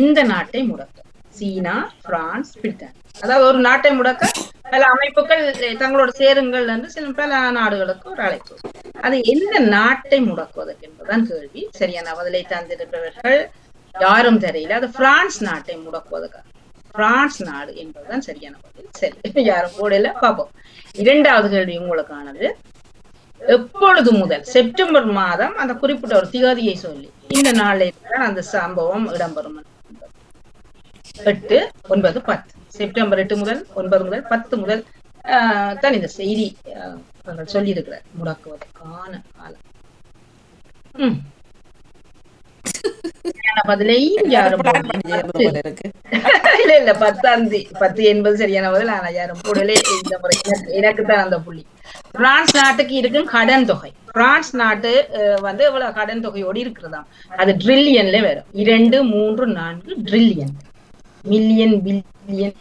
இந்த நாட்டை முடக்க. China France Britain. அதாவது ஒரு நாட்டை முடக்க பல அமைப்புகள் தங்களோட சேருங்கள் என்று சில பல நாடுகளுக்கு ஒரு அழைப்பு. அது எந்த நாட்டை முடக்குவதற்கு என்பதுதான் கேள்வி. சரியான பதிலை தந்திருப்பவர்கள் யாரும் தெரியல. அது பிரான்ஸ் நாட்டை முடக்குவதற்கு? பிரான்ஸ் நாடு என்பதுதான் சரியான பதில். சரி யாரும் போடல. பார்ப்போம். இரண்டாவது கேள்வி உங்களுக்கானது. எப்பொழுது முதல்? செப்டம்பர் மாதம் அந்த குறிப்பிட்ட ஒரு திகதியை சொல்லி. இந்த நாளில் அந்த சம்பவம் இடம்பெறும். எட்டு ஒன்பது பத்து. செப்டம்பர் எட்டு முதல் ஒன்பது முதல் பத்து முதல் ஆஹ், தான் இந்த செய்தி அவர்கள் சொல்லியிருக்கிறார் முடக்குவதற்கான காலம். இருக்கும் கடன் தொகை. பிரான்ஸ் நாட்டு வந்து எவ்வளவு கடன் தொகையோடு இருக்கிறதாம்? அது ட்ரில்லியன்ல வரும். இரண்டு மூன்று நான்கு ட்ரில்லியன் மில்லியன் பில்லியன்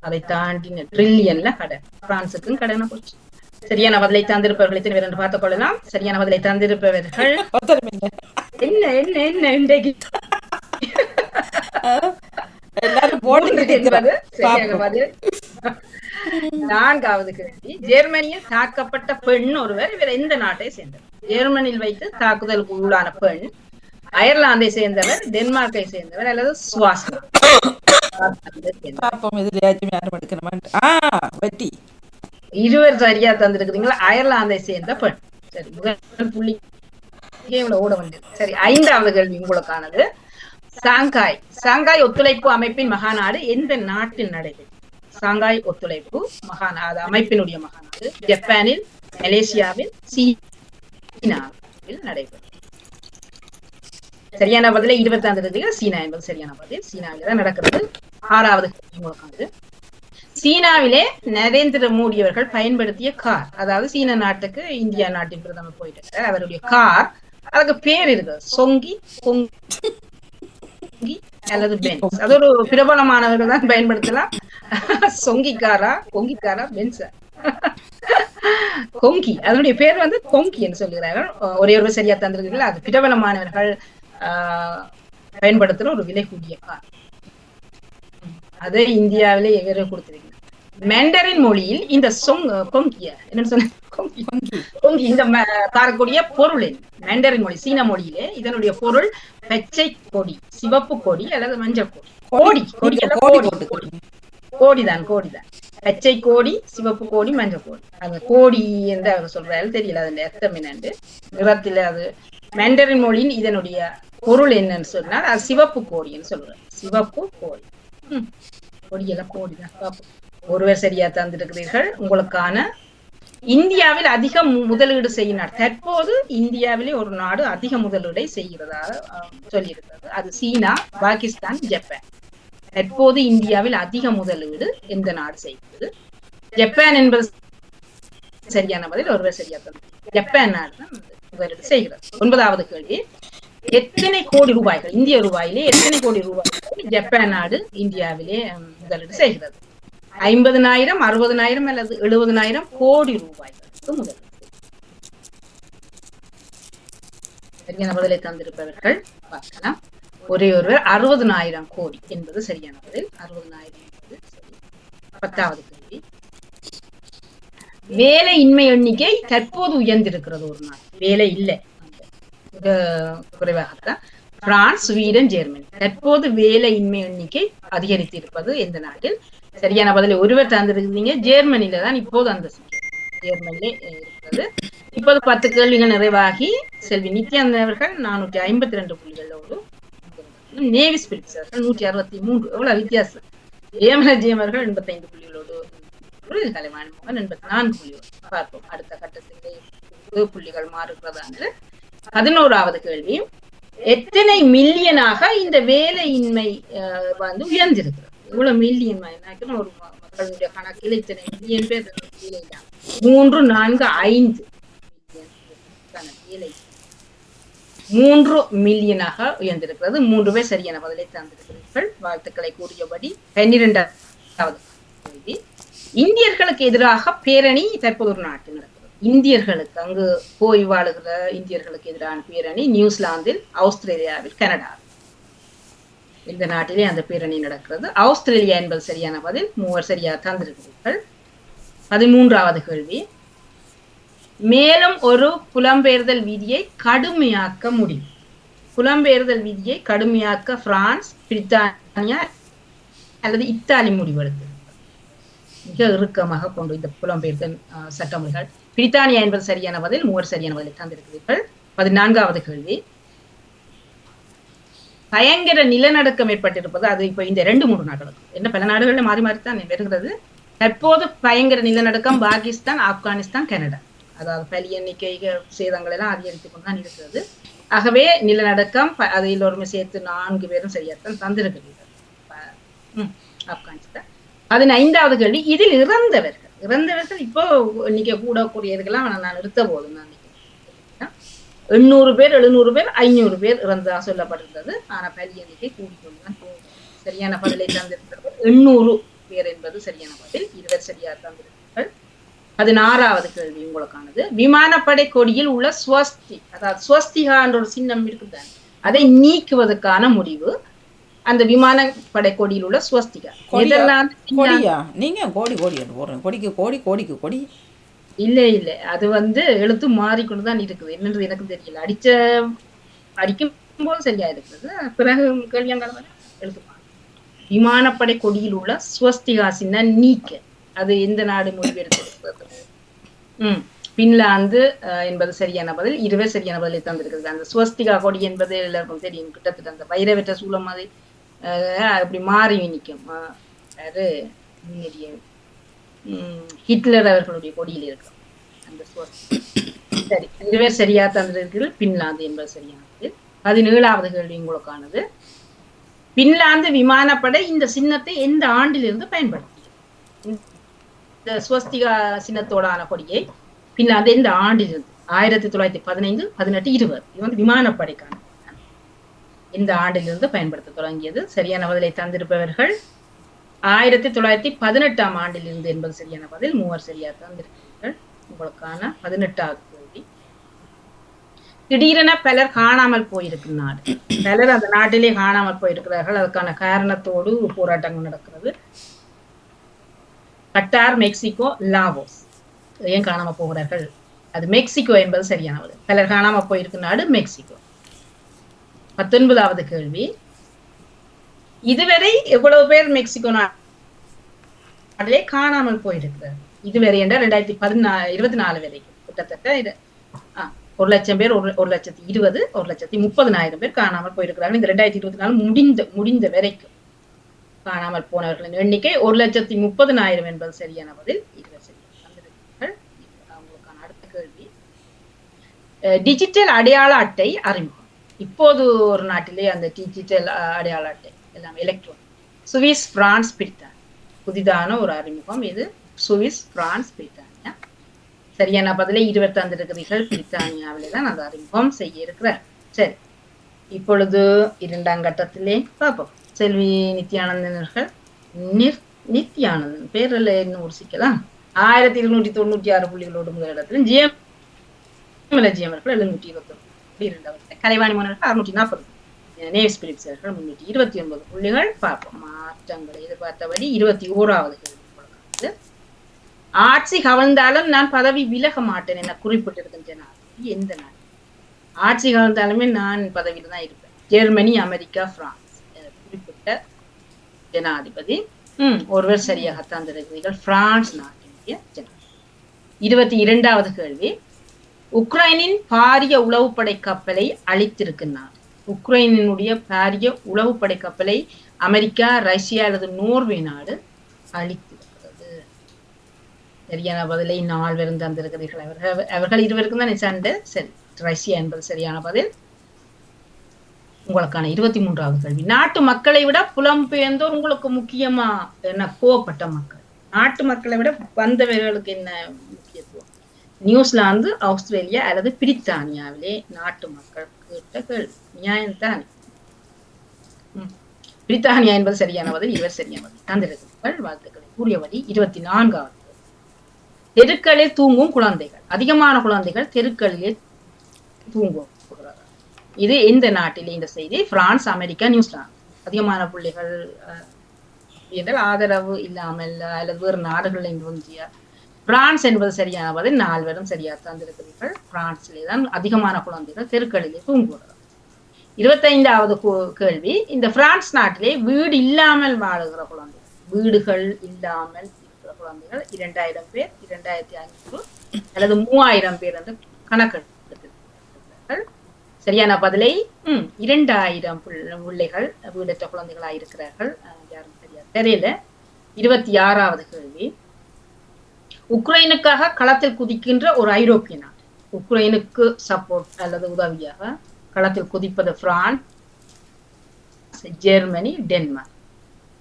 அதை தாண்டின ட்ரில்லியன்ல கடன். பிரான்சுக்கும் கடனை போச்சு சரியான பதிலை தந்திருப்பவர்களை திரும்ப இரண்டு பார்த்துக் கொள்ளலாம். சரியான பதிலை தந்திருப்பவர்கள் என்ன என்ன என்ன இன்றைக்கு? நான்காவது கேள்வி. ஜெர்மனியில் தாக்கப்பட்ட பெண் ஒருவர் இவர் எந்த நாட்டை சேர்ந்தவர்? ஜெர்மனியில் வைத்து தாக்குதலுக்கு உள்ளான பெண் அயர்லாந்தை சேர்ந்தவர் டென்மார்க்கை சேர்ந்தவர் அல்லது பாப்போம் யாரும் ஆ வெட்டி. இருவர் சரியா தந்திருக்கிறீங்களா? அயர்லாந்தை சேர்ந்த பெண். சரி முதல் புள்ளி. ஓட சரி ஐந்தாவது கேள்வி உங்களுக்கானது. சாங்காய். சாங்காய் ஒத்துழைப்பு அமைப்பின் மகாநாடு எந்த நாட்டில் நடைபெறும்? சாங்காய் ஒத்துழைப்பு மகாநாடு அமைப்பினுடைய மகாநாடு. ஜப்பானில் மலேசியாவில் சீனாவில் நடைபெறும். சரியான பதில இருபத்தாந்து தேதிகள் சீனா என்பது சரியான பதில். சீனாவில் தான் நடக்கிறது. ஆறாவது உங்களுக்கானது. சீனாவிலே நரேந்திர மோடி அவர்கள் பயன்படுத்திய கார் அதாவது சீன நாட்டுக்கு இந்தியா நாட்டின் பிரதமர் போயிட்டு இருக்கார். அவருடைய கார் அதுக்கு பேர் இருக்கு. சொங்கி கொங்கி அல்லது பென்ஸ். அது ஒரு பிரபலமானவர்கள் தான் பயன்படுத்தலாம். சொங்கி காரா கொங்கி காரா பென்ஸா? கொங்கி. அதனுடைய பேர் வந்து கொங்கி என்று சொல்கிறார்கள். ஒரே ஒரு சரியா தந்திருக்கிறீர்கள். அது பிரபலமானவர்கள் ஆஹ், பயன்படுத்துற ஒரு விலை கூடிய கார். அது இந்தியாவிலே எவரோ கொடுத்திருக்கிறார். மேண்டரின் மொழியில் இந்த சொங் கொங்கிய என்ன சொன்ன இந்த காரக்கூடிய பொருள் மேண்டரின் மொழி சீன மொழியிலே இதனுடைய பொருள் பச்சை கொடி சிவப்பு கொடி அல்லது மஞ்சள் கொடி. கோடி கொடி கோடி கோடிதான் கோடிதான். பச்சை கோடி சிவப்பு கோடி மஞ்சள் கோடி. அந்த கோடி என்று அவர் சொல்றாரு. தெரியல அதன் அர்த்தம் என்னன்னு நிறத்தில் அது. மேண்டரின் மொழியின் இதனுடைய பொருள் என்னன்னு சொன்னால் அது சிவப்பு கோடின்னு சொல்றேன் சிவப்பு கோடி கொடியெல்லாம் கோடிதான் ஒருவர் சரியா தந்திருக்கிறீர்கள். உங்களுக்கான இந்தியாவில் அதிக முதலீடு செய்யினார். தற்போது இந்தியாவிலே ஒரு நாடு அதிக முதலீடை செய்கிறதாக சொல்லியிருக்கிறது. அது சீனா பாகிஸ்தான் ஜப்பான். தற்போது இந்தியாவில் அதிக முதலீடு எந்த நாடு செய்கிறது? ஜப்பான் என்பது சரியான பதில் ஒருவர் சரியா தந்து ஜப்பான் நாடு தான் முதலீடு செய்கிறது. ஒன்பதாவது கேள்வி. எத்தனை கோடி ரூபாய்கள்? இந்திய ரூபாயிலே எத்தனை கோடி ரூபாய்கள் ஜப்பான் நாடு இந்தியாவிலே முதலீடு செய்கிறது. ஐம்பதனாயிரம் அறுபதனாயிரம் அல்லது எழுபதனாயிரம் கோடி ரூபாய்களுக்கு முதலீடு சரியான பதிலை தந்திருப்பவர்கள் பார்க்கலாம். ஒரே ஒருவர் அறுபதனாயிரம் கோடி என்பது சரியான பதில். அறுபதனாயிரம் என்பது சரி. பத்தாவது கேள்வி. வேலை இன்மை எண்ணிக்கை தற்போது உயர்ந்திருக்கிறது ஒரு நாள். வேலை இல்லை. குறைவாகத்தான். France Sweden Germany. தற்போது வேலை இன்மை எண்ணிக்கை அதிகரித்து இருப்பது எந்த நாட்டில்? சரியான பதில் ஒருவர் தந்திருக்கிறீங்க ஜெர்மனில தான் இப்போது அந்த ஜெர்மனிலே இருக்கிறது. இப்போது பத்து கேள்விகள் நிறைவாகி செல்வி நித்யாந்தவர்கள் நானூற்றி ஐம்பத்தி ரெண்டு புள்ளிகளோடு நேவி பிரிக்ஸ் அவர்கள் நூற்றி அறுபத்தி மூன்று. எவ்வளவு வித்தியாசம். ஏமல ஜெயம் எண்பத்தி ஐந்து புள்ளிகளோடு கலைவாணி மோகன் எண்பத்தி நான்கு புள்ளிகளோடு பார்ப்போம். அடுத்த கட்டத்திலே புது புள்ளிகள் மாறுகிறதான பதினோராவது கேள்வி. எத்தனை மில்லியனாக இந்த வேலையின்மை வந்து உயர்ந்திருக்கிறது? இவ்வளவு மில்லியன் ஒரு மக்களுடைய கணக்கில் இத்தனை மில்லியன் பேர் வேலை மூன்று நான்கு ஐந்து வேலை. மூன்று மில்லியனாக உயர்ந்திருக்கிறது. மூன்று பேர் சரியான பதிலை தந்திருக்கிறீர்கள். வாழ்த்துக்களை கூறியபடி பன்னிரெண்டாவது இந்தியர்களுக்கு எதிராக பேரணி தற்போது ஒரு நாட்டினர். இந்தியர்களுக்கு அங்கு போய் வாழுகிற இந்தியர்களுக்கு எதிரான பேரணி நியூசிலாந்தில் ஆஸ்திரேலியாவில் கனடா இந்த நாட்டிலே அந்த பேரணி நடக்கிறது. ஆஸ்திரேலியா என்பது சரியான பதில். மூவர் சரியா தந்திருக்கிறீர்கள். பதிமூன்றாவது கேள்வி. மேலும் ஒரு புலம்பெயர்தல் விதியை கடுமையாக்க முடியும். புலம்பெயர்தல் விதியை கடுமையாக்க பிரான்ஸ் பிரித்தானியா அல்லது இத்தாலி முடிவெடுத்தது மிக இறுக்கமாக கொண்டு இந்த புலம்பெயர்தல் சட்டமுறைகள் பிரித்தானியா என்பது சரியான பதில் மூவர் சரியான பதிலை தந்திருக்கிறீர்கள். பதினான்காவது கேள்வி. பயங்கர நிலநடுக்கம் ஏற்பட்டிருப்பது அது இப்ப இந்த ரெண்டு மூணு நாடுகளுக்கு. என்ன பல நாடுகள்ல மாறி மாறி தான் வருகிறது. தற்போது பயங்கர நிலநடுக்கம் பாகிஸ்தான் ஆப்கானிஸ்தான் கனடா. அதாவது பலி எண்ணிக்கை சேதங்கள் எல்லாம் அதிகரித்து கொண்டுதான் இருக்கிறது. ஆகவே நிலநடுக்கம் அது எல்லோருமே சேர்த்து நான்கு பேரும் சரியாத்தான் தந்திருக்கிறீர்கள். ஆப்கானிஸ்தான் அதன் ஆப்கானிஸ்தான். கேள்வி இதில் இறந்தவர்கள். இறந்தவர்கள் இப்போ இன்னைக்கு கூடக்கூடியதுக்கெல்லாம் நான் நிறுத்த போதும் நான் எண்ணூறு பேர் எழுநூறு பேர் ஐநூறு பேர் இறந்ததாக சொல்லப்பட்டிருந்தது. ஆனா பலி எண்ணிக்கை கூடிக்கொண்டுதான் போகும் சரியான பதிலை தந்திருக்கிறது எண்ணூறு பேர் என்பது சரியான பதில். இருவர் சரியா தந்திருக்கிறார்கள் பதினாறாவது கேள்வி உங்களுக்கானது. விமானப்படை கொடியில் உள்ள ஸ்வஸ்தி அதாவது ஸ்வஸ்திகா என்ற ஒரு சின்னம் இருக்குதான் அதை நீக்குவதற்கான முடிவு அந்த விமானப்படை கொடியில் உள்ள ஸ்வஸ்திகா. கொடியா? நீங்க கோடி கோடி போடுறேன் கொடிக்கு கோடி கோடிக்கு கொடி. இல்ல இல்ல. அது வந்து எழுத்து மாறிக்கொண்டு தான் இருக்குது. என்னன்றது எனக்கு தெரியல. அடிச்ச அடிக்கும் போது சரியா இருக்குது பிறகு வரை எழுத்து மாறி. விமானப்படை கொடியில் உள்ள ஸ்வஸ்திகா சின்ன நீக்க. அது எந்த நாடு மொழிபெயர்த்திருக்கிறது? ம். பின்லாந்து என்பது சரியான பதில். இருவே சரியான பதிலை தந்திருக்கிறது. அந்த ஸ்வஸ்திகா கொடி என்பது எல்லாருக்கும் தெரியும். கிட்டத்தட்ட அந்த வைரவற்ற சூழல் மாதிரி அப்படி மாறி நிற்கும். அஹ், முன்னுடைய ஹிட்லர் அவர்களுடைய கொடியில் இருக்கும். அந்த சரி இதுவே சரியா தந்திருக்கிறது. பின்லாந்து என்பது சரியானது. பதினேழாவது கேள்வி உங்களுக்கானது. பின்லாந்து விமானப்படை இந்த சின்னத்தை எந்த ஆண்டிலிருந்து பயன்படுத்தியது? இந்த ஸ்வஸ்திகா சின்னத்தோடான கொடியை பின்லாந்து எந்த ஆண்டிலிருந்து? ஆயிரத்தி தொள்ளாயிரத்தி பதினைந்து பதினெட்டு இருபது. இது வந்து விமானப்படைக்கான இந்த ஆண்டிலிருந்து பயன்படுத்த தொடங்கியது. சரியான பதிலை தந்திருப்பவர்கள் ஆயிரத்தி தொள்ளாயிரத்தி பதினெட்டாம் ஆண்டிலிருந்து என்பது சரியான பதில் மூவர் சரியா தந்திருக்கிறீர்கள். உங்களுக்கான பதினெட்டாவது கேள்வி திடீரென பலர் காணாமல் போயிருக்கும் நாடு. பலர் அந்த நாட்டிலே காணாமல் போயிருக்கிறார்கள். அதுக்கான காரணத்தோடு போராட்டங்கள் நடக்கிறது. Qatar Mexico Laos. ஏன் காணாமல் போகிறார்கள்? அது மெக்சிகோ என்பது சரியானது பலர் காணாமல் போயிருக்கும் நாடு மெக்சிகோ. பத்தொன்பதாவது கேள்வி. இதுவரை எவ்வளவு பேர் மெக்சிகோ நாட்டிலே காணாமல் போயிருக்கிறார். இதுவரை என்றால் ரெண்டாயிரத்தி பதினா இருபத்தி நாலு வரைக்கும் கிட்டத்தட்ட இது. ஒரு லட்சம் பேர் ஒரு ஒரு லட்சத்தி இருபது ஒரு லட்சத்தி முப்பதினாயிரம் பேர் காணாமல் போயிருக்கிறார்கள். இந்த ரெண்டாயிரத்தி இருபத்தி நாலு முடிந்த முடிந்த வரைக்கும் காணாமல் போனவர்களின் எண்ணிக்கை ஒரு லட்சத்தி முப்பதினாயிரம் என்பது சரியான பதில். அவங்களுக்கான அடுத்த கேள்வி. அஹ், டிஜிட்டல் அடையாள அட்டை அறிமுகம். இப்போது ஒரு நாட்டிலே அந்த டிஜிட்டல் அடையாள அட்டை எல்லாம் எலக்ட்ரானிக் சுவிஸ் பிரான்ஸ் பிரித்தானியா. புதிதான ஒரு அறிமுகம் இது. சுவிஸ் பிரான்ஸ் பிரித்தானியா. சரியான பதிலே இருவர் டிகிரிகள் பிரித்தானியாவிலே தான் அந்த அறிமுகம் செய்ய இருக்கிறார். சரி. இப்பொழுது இரண்டாம் கட்டத்திலே பார்ப்போம். செல்வி நித்யானந்தனர்கள் நிர் நித்யானந்தன் பேரில் இன்னும் ஒரு சிக்கலாம் ஆயிரத்தி இருநூற்றி தொண்ணூற்றி ஆறு புள்ளிகளோடு முதலிடத்திலும் ஜிஎம் ஜிஎம் அவர்கள் எழுநூற்றி இருபத்தி இரண்டாவது கலைவாணி மன்னர்கள் அறுநூற்றி நாற்பது. நேவிஸ் பிலிப்ஸ் சேர்கள் முன்னூற்றி இருபத்தி ஒன்பது புள்ளிகள் பார்ப்போம். மாற்றங்களை எதிர்பார்த்தபடி இருபத்தி ஓராவது கேள்வி ஆட்சி கவர்ந்தாலும் நான் பதவி விலக மாட்டேன் என குறிப்பிட்டிருக்கின்றன எந்த நாடு? ஆட்சி கவர்ந்தாலுமே நான் பதவியில் தான் இருப்பேன். ஜெர்மனி அமெரிக்கா பிரான்ஸ் குறிப்பிட்ட ஜனாதிபதி. ம் ஒருவர் சரியாகத்தான் தந்திருக்கிறீர்கள் பிரான்ஸ் நாட்டினுடைய ஜனாதிபதி. இருபத்தி இரண்டாவது கேள்வி. உக்ரைனின் பாரிய உளவுப்படை கப்பலை அழித்திருக்கும் உக்ரைனினுடைய பாரிய உளவுப்படை கப்பலை அமெரிக்கா ரஷ்யா அல்லது நோர்வே நாடு அழித்திருக்கிறது. சரியான பதிலை நால்வரும் தந்திருக்கிறீர்கள். அவர்கள் அவர்கள் இருவருக்கும் தான் சண்டை. சரி ரஷ்யா என்பது சரியான பதில். உங்களுக்கான இருபத்தி மூன்றாவது கேள்வி நாட்டு மக்களை விட புலம்பெயர்ந்தோர் உங்களுக்கு முக்கியமா? என்ன கோவப்பட்ட மக்கள். நாட்டு மக்களை விட வந்தவர்களுக்கு என்ன நியூசிலாந்து ஆஸ்திரேலியா அல்லது பிரித்தானியாவிலே நாட்டு மக்கள் கேட்ட கேள்வி. நியாயம்தானே பிரித்தானியா என்பது சரியான பதில் இவர் சரியான பதில். தந்திருக்கிறீர்கள் வாழ்த்துக்களை. கூறியபடி இருபத்தி நான்காவது தெருக்களில் தூங்கும் குழந்தைகள். அதிகமான குழந்தைகள் தெருக்களிலே தூங்கும். இது எந்த நாட்டிலே? இந்த செய்தி பிரான்ஸ் அமெரிக்கா நியூசிலாந்து. அதிகமான பிள்ளைகள் அஹ், ஆதரவு இல்லாமல் அல்லது வேறு நாடுகளில் இந்தியா பிரான்ஸ் என்பது சரியான பதில் நால்வரும் சரியாக தந்திருக்கிறீர்கள் பிரான்ஸிலே தான் அதிகமான குழந்தைகள் தெருக்களிலே தூங்குகிறது இருபத்தைந்தாவது கேள்வி இந்த பிரான்ஸ் நாட்டிலே வீடு இல்லாமல் வாழுகிற குழந்தைகள் வீடுகள் இல்லாமல் இருக்கிற குழந்தைகள் இரண்டாயிரம் பேர் இரண்டாயிரத்தி ஐநூறு அல்லது மூவாயிரம் பேர் என்று கணக்கெடுத்திருக்கிறார்கள். சரியான பதிலை ம் இரண்டாயிரம் பிள்ளைகள் வீடற்ற குழந்தைகளாக இருக்கிறார்கள் யாரும் சரியா தெரியல. இருபத்தி ஆறாவது கேள்வி உக்ரைனுக்காக களத்தில் குதிக்கின்ற ஒரு ஐரோப்பிய நாடு. உக்ரைனுக்கு சப்போர்ட் அல்லது உதவியாக களத்தில் குதிப்பது பிரான்ஸ் ஜெர்மனி டென்மார்க்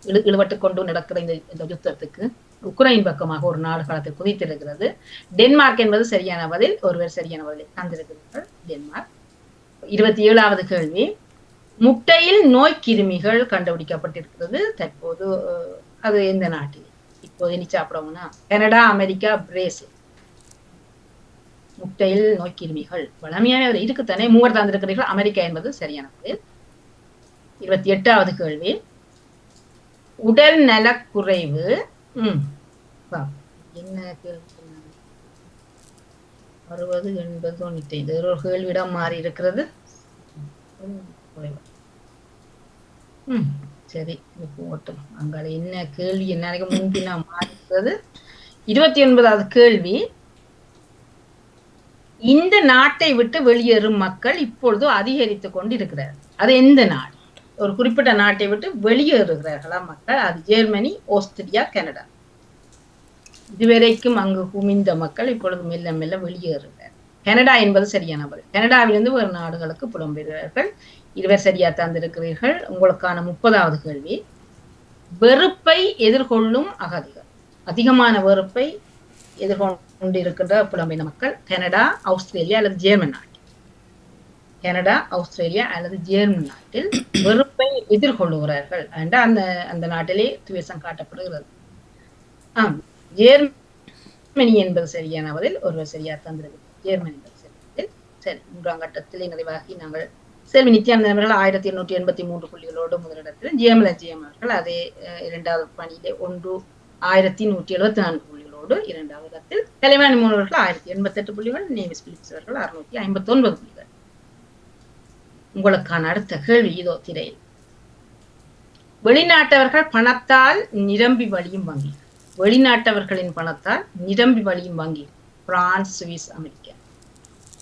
இழு இழுபட்டு கொண்டு நடக்கிற இந்த இந்த யுத்தத்துக்கு உக்ரைன் பக்கமாக ஒரு நாடு களத்தில் குதித்திருக்கிறது. டென்மார்க் என்பது சரியான பதில் ஒருவர் சரியான பதில் தந்திருக்கிறார்கள். டென்மார்க் இருபத்தி ஏழாவது கேள்வி. முட்டையில் நோய் கிருமிகள் கண்டுபிடிக்கப்பட்டிருக்கிறது. தற்போது அது எந்த நாட்டில்? இப்போது சாப்பிடவும்னா கனடா அமெரிக்கா பிரேசில். முட்டையில் நோய்க்கிருமிகள். வளமையான இருக்குத்தானே மூவர் தந்திருக்கிறீர்கள். அமெரிக்கா என்பது சரியான பதில் இருபத்தி எட்டாவது கேள்வி. உடல் நலக்குறைவு. உம் என்ன கேள்வி அறுபது எண்பது தொண்ணூத்தி ஐந்து. ஒரு கேள்விடம் மாறி இருக்கிறது குறைவு. ம். சரி ஓட்டணும் அங்கால என்ன கேள்வி? என்ன முன்பினா மாறி இருபத்தி ஒன்பதாவது கேள்வி. இந்த நாட்டை விட்டு வெளியேறும் மக்கள் இப்பொழுது அதிகரித்து கொண்டு இருக்கிறார் அது எந்த நாடு? ஒரு குறிப்பிட்ட நாட்டை விட்டு வெளியேறுகிறார்களா மக்கள்? அது ஜெர்மனி ஆஸ்திரியா கனடா. இதுவரைக்கும் அங்கு குமிந்த மக்கள் இப்பொழுது மெல்ல மெல்ல வெளியேறு கனடா என்பது சரியான பதில் கனடாவிலிருந்து வேறு நாடுகளுக்கு புலம்பெறுகிறார்கள் இருவர் சரியா தந்திருக்கிறீர்கள். உங்களுக்கான முப்பதாவது கேள்வி. வெறுப்பை எதிர்கொள்ளும் அகதிகள். அதிகமான வெறுப்பை எதிர்கொண்டிருக்கின்ற இருக்கின்ற மக்கள் கனடா ஆஸ்திரேலியா அல்லது ஜெர்மன் நாட்டில். கனடா ஆஸ்திரேலியா அல்லது ஜெர்மன் நாட்டில் வெறுப்பை எதிர்கொள்ளுகிறார்கள் என்ற அந்த அந்த நாட்டிலே துவேசம் காட்டப்படுகிறது. ஆம். ஜேர்மனி என்பது சரியான பதில் ஒருவர் சரியா தந்திருக்கிறார் ஜெர்மனிகள் என்பது சரி மூன்றாம் கட்டத்தில் நிறைவாகி நாங்கள் செல்வி நித்யானந்த அவர்கள் ஆயிரத்தி எண்ணூற்றி எண்பத்தி மூன்று புள்ளிகளோடு முதலிடத்தில் ஜெயமல ஜெயம் அவர்கள் அதே இரண்டாவது பணியிலே ஒன்று ஆயிரத்தி நூற்றி எழுபத்தி நான்கு புள்ளிகளோடு இரண்டாவது இடத்தில் தலைவாணி மூணவர்கள் ஆயிரத்தி எண்பத்தி எட்டு புள்ளிகள் நேவிஸ் பிலிப்ஸ் அவர்கள் அறுநூற்றி ஐம்பத்தி ஒன்பது புள்ளிகள். உங்களுக்கான அடுத்த கேள்வி இதோ திரையில். வெளிநாட்டவர்கள் பணத்தால் நிரம்பி வழியும் வங்கி. வெளிநாட்டவர்களின் பணத்தால் நிரம்பி வழியும் வங்கி. France Swiss America.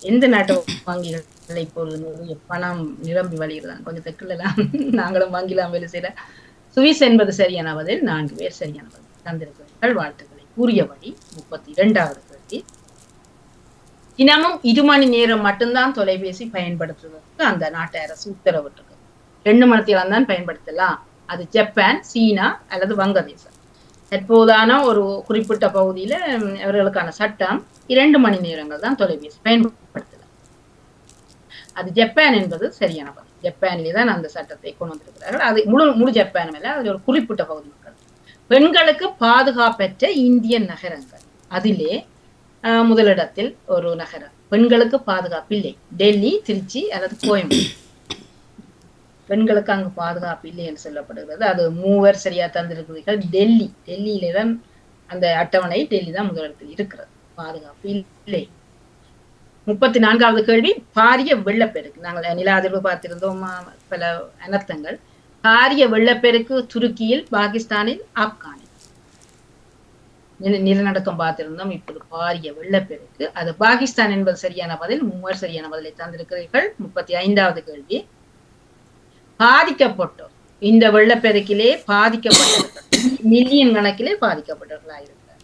எந்த நாட்டு வங்கிகள் இப்பொழுது பணம் நிரம்பி வழிகிறதா கொஞ்சம் தெற்குலாம் நாங்களும் வங்கிலாம் வேலை செய்யல. சுவிஸ் என்பது சரியான பதில். நான்கு பேர் சரியான பதில். தந்திருக்கிறீர்கள் வாழ்த்துக்களை. கூறியபடி முப்பத்தி இரண்டாவது கேள்வி தினமும் இரு மணி நேரம் மட்டும்தான் தொலைபேசி பயன்படுத்துவதற்கு அந்த நாட்டு அரசு உத்தரவிட்டிருக்கு ரெண்டு மணி நேரம் தான் பயன்படுத்தலாம். அது ஜப்பான் சீனா அல்லது வங்கதேசம். தற்போதான ஒரு குறிப்பிட்ட பகுதியில இவர்களுக்கான அவர்களுக்கான சட்டம் இரண்டு மணி நேரங்கள் தான் தொலைபேசி பயன்படுத்தலாம் அது ஜப்பான் என்பது சரியான பதில் ஜப்பானிலே தான் அந்த சட்டத்தை கொண்டு வந்திருக்கிறார்கள். அது முழு முழு ஜப்பான் மேல அது ஒரு குறிப்பிட்ட பகுதி மக்கள். பெண்களுக்கு பாதுகாப்பற்ற இந்திய நகரங்கள். அதிலே ஆஹ், முதலிடத்தில் ஒரு நகரம். பெண்களுக்கு பாதுகாப்பு இல்லை டெல்லி திருச்சி அல்லது கோயம்புத்தூர். பெண்களுக்கு அங்கு பாதுகாப்பு இல்லை என்று சொல்லப்படுகிறது. அது மூவர் சரியா தந்திருக்கிறீர்கள் டெல்லி டெல்லியில அந்த அட்டவணை டெல்லி தான் முதலிடத்தில் இருக்கிறது. பாதுகாப்பு இல்லை. முப்பத்தி நான்காவது கேள்வி பாரிய வெள்ளப்பெருக்கு. நாங்கள் நில அதிர்வு பார்த்திருந்தோம் பல அனர்த்தங்கள். பாரிய வெள்ளப்பெருக்கு துருக்கியில் பாகிஸ்தானில் ஆப்கானில். நில- நிலநடுக்கம் பார்த்திருந்தோம் இப்போது பாரிய வெள்ளப்பெருக்கு. அது பாகிஸ்தான் என்பது சரியான பதில் மூவர் சரியான பதிலை தந்திருக்கிறீர்கள். முப்பத்தி ஐந்தாவது கேள்வி பாதிக்கப்பட்டோம் இந்த வெள்ளப்பெருக்கிலே பாதிக்கப்பட்டவர்கள் மில்லியன் கணக்கிலே பாதிக்கப்பட்டவர்களாக இருக்கிறார்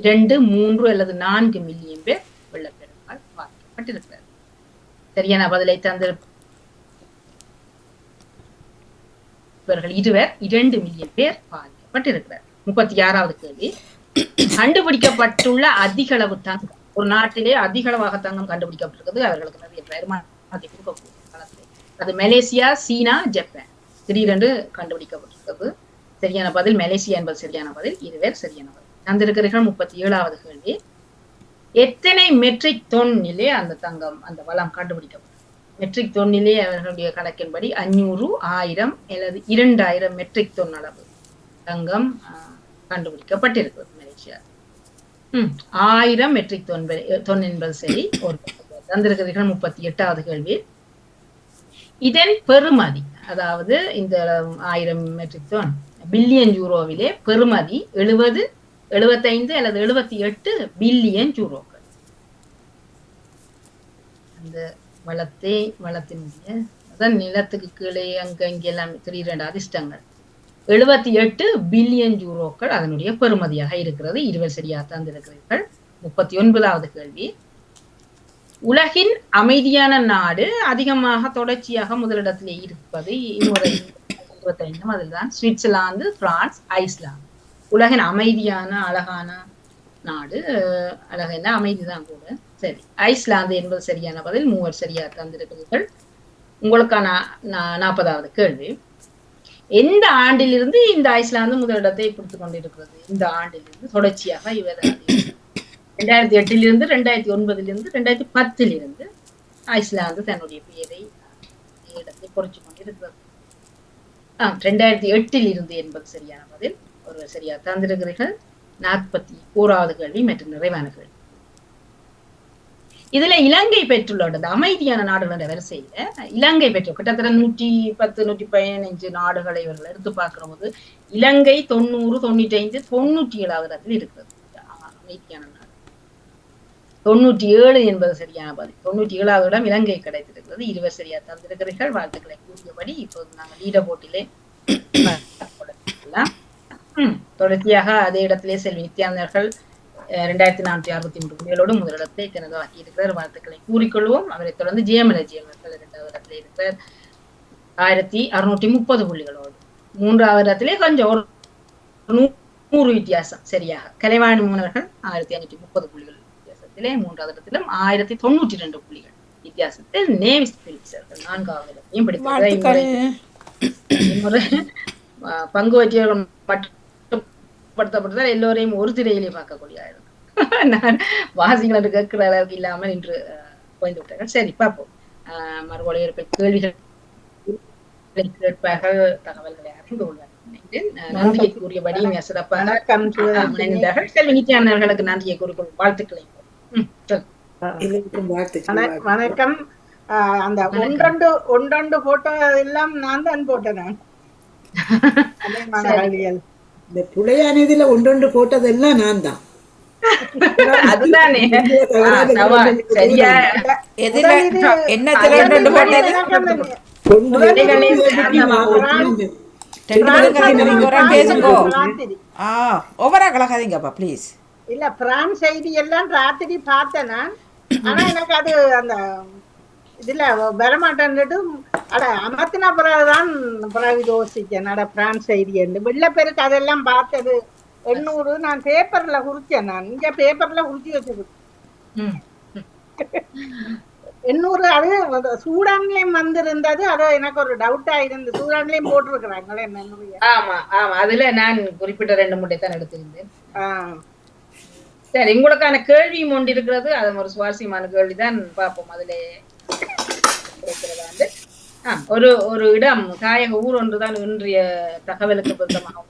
இரண்டு மூன்று அல்லது நான்கு மில்லியன் பேர் வெள்ளப்பெருக்கால் பாதிக்கப்பட்டிருக்கிறார் சரியான பதிலை தந்திருப்பவர்கள் இவர்கள் இருவர் இரண்டு மில்லியன் பேர் பாதிக்கப்பட்டிருக்கிறார். முப்பத்தி ஆறாவது கேள்வி. கண்டுபிடிக்கப்பட்டுள்ள அதிக அளவு தங்கம். ஒரு நாட்டிலே அதிக அளவாக தங்கம் கண்டுபிடிக்கப்பட்டிருக்கிறது. அவர்களுக்கு நிறைய வருமானத்தை கொடுக்கக்கூடும் அது மலேசியா சீனா ஜப்பான். திடீரென்று கண்டுபிடிக்கப்பட்டிருக்கிறது. சரியான பதில் மலேசியா என்பது சரியான பதில் இதுவே சரியான பதில். தந்திருக்கிறீர்கள் முப்பத்தி ஏழாவது கேள்வி. எத்தனை மெட்ரிக் தொன்னிலே அந்த தங்கம் அந்த வளம் கண்டுபிடிக்கப்பட்டது மெட்ரிக் தொன்னிலே அவர்களுடைய கணக்கின்படி அஞ்சூறு ஆயிரம் அல்லது இரண்டாயிரம் மெட்ரிக் தொன் அளவு தங்கம் ஆஹ், கண்டுபிடிக்கப்பட்டிருக்கிறது மலேசியா. ம் ஆயிரம் மெட்ரிக் தொன் தொன் என்பது சரி ஒரு தந்திருக்கிறீர்கள் முப்பத்தி எட்டாவது கேள்வி. இதன் பெறுமதி அதாவது இந்த ஆயிரம் மெட்ரிக் டன் பில்லியன் யூரோவிலே பெறுமதி எழுபது எழுபத்தைந்து அல்லது எழுபத்தி எட்டு பில்லியன் யூரோக்கள் அந்த வளத்தை வளத்தினுடைய அதான் நிலத்துக்கு கீழே அங்க இங்கெல்லாம் திடீரெண்டு அதிர்ஷ்டங்கள். எழுபத்தி எட்டு பில்லியன் யூரோக்கள் அதனுடைய பெறுமதியாக இருக்கிறது. இருவர் சரியாக தந்திருக்கிறீர்கள் முப்பத்தி ஒன்பதாவது கேள்வி. உலகின் அமைதியான நாடு அதிகமாக தொடர்ச்சியாக முதலிடத்திலே இருப்பது இன்னொரு இருபத்தைந்தும் அதில்தான். Switzerland France Iceland. உலகின் அமைதியான அழகான நாடு. அழகான அமைதிதான் கூட. சரி ஐஸ்லாந்து என்பது சரியான பதில். மூவர் சரியா தந்திருக்கிறீர்கள். உங்களுக்கான நா- நாற்பதாவது கேள்வி. எந்த ஆண்டிலிருந்து இந்த ஐஸ்லாந்து முதலிடத்தை பிடித்து கொண்டிருக்கிறது? இந்த ஆண்டிலிருந்து தொடர்ச்சியாக இவர் ரெண்டாயிரத்தி எட்டிலிருந்து ரெண்டாயிரத்தி ஒன்பதிலிருந்து ரெண்டாயிரத்தி பத்திலிருந்து ஐஸ்லாந்து தன்னுடைய பெயரை இடத்தை குறைச்சு கொண்டிருக்கிறது. ஆ ரெண்டாயிரத்தி எட்டில் இருந்து என்பது சரியான பதில் ஒருவர் சரியா தந்திருக்கிறீர்கள். நாற்பத்தி ஓராவது கேள்வி மற்றும் நிறைவான கேள்வி. இதுல இலங்கை பெற்றுள்ள இந்த அமைதியான நாடுகளோட வரிசையில இலங்கை பெற்று கிட்டத்தட்ட நூற்றி பத்து நூற்றி பதினஞ்சு நாடுகளை இவர்கள் எடுத்து பார்க்கிற போது இலங்கை தொண்ணூறு தொண்ணூற்றி ஐந்து தொண்ணூற்றி ஏழாவது இடத்தில் இருக்கிறது. அமைதியான தொண்ணூற்றி ஏழு என்பது சரியான பதில். தொண்ணூற்றி ஏழாவது இடம் இலங்கை கிடைத்திருக்கிறது. இருவர் சரியா தந்திருக்கிறீர்கள். வாழ்த்துக்களை கூறியபடி இப்போது நாங்கள் லீட போட்டிலே தொடர்ச்சியாக அதே இடத்திலே செல்வி நித்யானர்கள் இரண்டாயிரத்தி நானூற்றி அறுபத்தி மூன்று புள்ளிகளோடு முதலிடத்தை தனதாக்கி இருக்கிறார் வாழ்த்துக்களை கூறிக்கொள்வோம். அவரை தொடர்ந்து ஜெயமல ஜெயமர்கள் இரண்டாவது இடத்திலே இருக்கிறார். ஆயிரத்தி அறுநூற்றி முப்பது புள்ளிகளோடு மூன்றாவது இடத்திலே கொஞ்சம் ஒரு நூறு வித்தியாசம். சரியாக. கலைவாணி மூனர்கள் ஆயிரத்தி ஐநூற்றி முப்பது புள்ளிகள் வித்தியாசத்திலே மூன்றாவது இடத்திலும் ஆயிரத்தி தொண்ணூற்றி ரெண்டு புள்ளிகள். வித்தியாசத்தில் நேவிஸ் பிலிப்ஸர்கள் நான்காவது இடத்தையும் பிடித்திருக்கிறார் வாழ்த்துக்கள். இம்முறை இம்முறை அஹ், பங்கு வச்சியவர்கள் மட்டுப்படுத்தப்பட்டதால் எல்லோரையும் ஒரு திரையிலே பார்க்கக்கூடிய ஆயிரம். நான் வாசிகள் கேட்கிற அளவுக்கு இல்லாமல் இன்று குறைந்து விட்டார்கள். சரி பார்ப்போம். மறுபடியும் கேள்விகள் கேட்பார்கள். தகவல்களை அறிந்து கொள்வார்கள். நன்றியை கூறியபடி சிறப்பாக செல்வி நன்றியை கூறிக்கொள்ளும் வாழ்த்துக்களை வணக்கம். ஆஹ் அந்த ஒன்றொண்டு ஒன்றொண்டு போட்டோ எல்லாம் நான் தான் போட்டேன். இந்த புலையானதுல ஒன்றொன்று போட்டதெல்லாம் நான் தான். ஓவரா கலக்காதீங்கப்பா ப்ளீஸ் இல்ல பிரான்ஸ் செய்தி எல்லாம் ராத்திரி பார்த்தேன் நான். ஆனா எனக்கு அது அந்த இதுல வரமாட்டேன்னுட்டு அட அமர்த்தின பிறகுதான் பிறகு யோசிச்சேன் அட பிரான்ஸ் செய்தி என்று. வெள்ளப்பெருக்கு அதெல்லாம் பார்த்தது எண்ணூறு. நான் பேப்பர்ல குறிச்சேன் நான். இங்க பேப்பர்ல குறிச்சு வச்சிருக்கேன் ம். எண்ணூறு அது சூடான்லயும் வந்திருந்தது. அது எனக்கு ஒரு டவுட்டா இருந்து சூடான்லயும் போட்டிருக்கிறாங்களே ஆமா ஆமா. அதுல நான் குறிப்பிட்ட ரெண்டு முட்டை தான் எடுத்திருந்தேன். ஆஹ் சரி உங்களுக்கான கேள்வியும் ஒன்று இருக்கிறது. அது ஒரு சுவாரஸ்யமான கேள்விதான். பார்ப்போம் அதுல வந்து. ஒரு ஒரு இடம் தாயக ஊர் ஒன்றுதான் இன்றைய தகவலுக்கு பொருத்தமாக.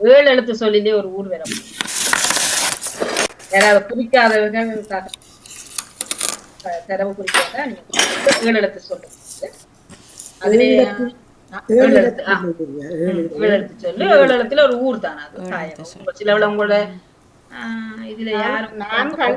ஏழு எழுத்து சொல்லிலே ஒரு ஊர் வரும் யாராவது குறிக்காதவர்கள் தரவு குறிக்காத ஏழு எழுத்து சொல்லுங்க. அதுல ஏழு எழுத்து சொல்லு. ஏழு எழுத்துல ஒரு ஊர் தானே அது. சிலவுல உங்களோட இதுல யாரும் நான்